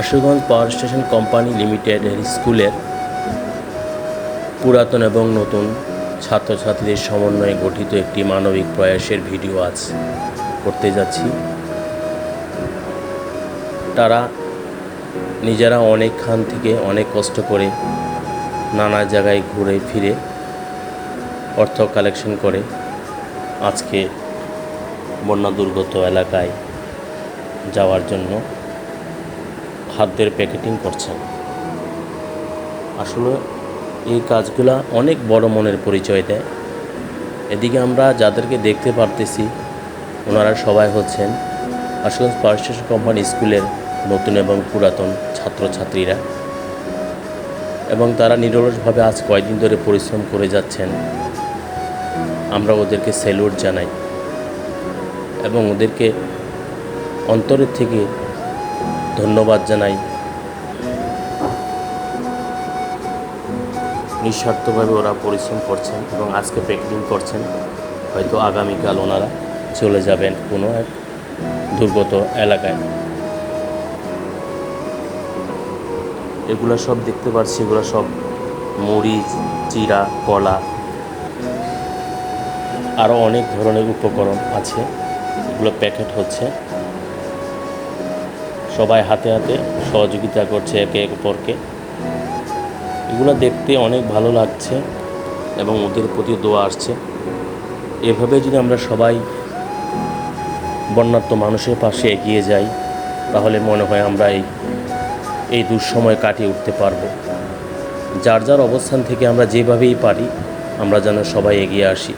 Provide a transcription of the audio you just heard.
Ashuganj power station company লিমিটেডের স্কুলের পুরাতন এবং নতুন ছাত্রছাত্রীদের সমন্বয়ে গঠিত একটি মানবিক প্রয়াসের ভিডিও আজ করতে যাচ্ছি। তারা নিজেরা অনেকখান থেকে অনেক কষ্ট করে নানা জায়গায় ঘুরে ফিরে অর্থ কালেকশন করে আজকে বন্যা দুর্গত এলাকায় যাওয়ার জন্য খাদ্যের প্যাকেটিং করছেন। আসলে এই কাজগুলা অনেক বড় মনের পরিচয় দেয়। এদিকে আমরা যাদেরকে দেখতে পারতেছি, ওনারা সবাই হচ্ছেন আশুগঞ্জ স্টেশন কোম্পানি স্কুলের নতুন এবং পুরাতন ছাত্রছাত্রীরা। এবং তারা নিরলসভাবে আজ কয়েকদিন ধরে পরিশ্রম করে যাচ্ছেন। আমরা ওদেরকে স্যালুট জানাই। এবং ওদেরকে অন্তরের থেকে ধন্যবাদ জানাই। নিঃস্বার্থভাবে ওরা পরিশ্রম করছেন এবং আজকে প্যাকেটিং করছেন। হয়তো আগামীকাল ওনারা চলে যাবেন কোনো এক দুর্গত এলাকায়। এগুলো সব দেখতে পাচ্ছি এগুলো সব মরিচ চিরা কলা। আরও অনেক ধরনের উপকরণ আছে। এগুলো প্যাকেট হচ্ছে। সবাই হাতে হাতে সহযোগিতা করছে একে অপরকে। এগুলো দেখতে অনেক ভালো লাগছে এবং ওদের প্রতি দোয়া আসছে। এভাবে যদি আমরা সবাই বন্যার্ত মানুষের পাশে এগিয়ে যাই, তাহলে মনে হয় আমরা এই এই দুঃসময় কাটিয়ে উঠতে পারব। যার যার অবস্থান থেকে আমরা যেভাবেই পারি, আমরা যেন সবাই এগিয়ে আসি।